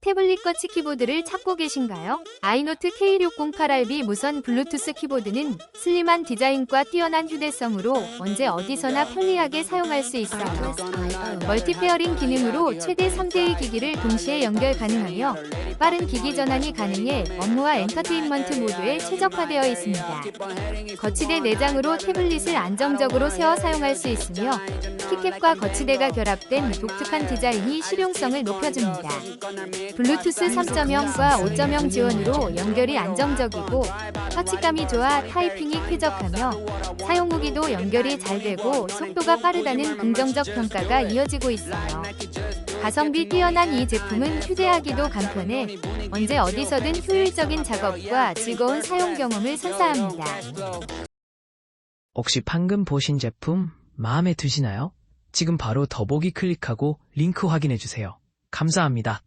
태블릿 거치 키보드를 찾고 계신가요? 아이노트 K608RB 무선 블루투스 키보드는 슬림한 디자인과 뛰어난 휴대성으로 언제 어디서나 편리하게 사용할 수 있어요. 멀티페어링 기능으로 최대 3대의 기기를 동시에 연결 가능하며 빠른 기기 전환이 가능해 업무와 엔터테인먼트 모두에 최적화되어 있습니다. 거치대 내장으로 태블릿을 안정적으로 세워 사용할 수 있으며 키캡과 거치대가 결합된 독특한 디자인이 실용성을 높여줍니다. 블루투스 3.0과 5.0 지원으로 연결이 안정적이고 터치감이 좋아 타이핑이 쾌적하며 사용 후기도 연결이 잘 되고 속도가 빠르다는 긍정적 평가가 이어지고 있어요. 가성비 뛰어난 이 제품은 휴대하기도 간편해 언제 어디서든 효율적인 작업과 즐거운 사용 경험을 선사합니다. 혹시 방금 보신 제품 마음에 드시나요? 지금 바로 더보기 클릭하고 링크 확인해 주세요. 감사합니다.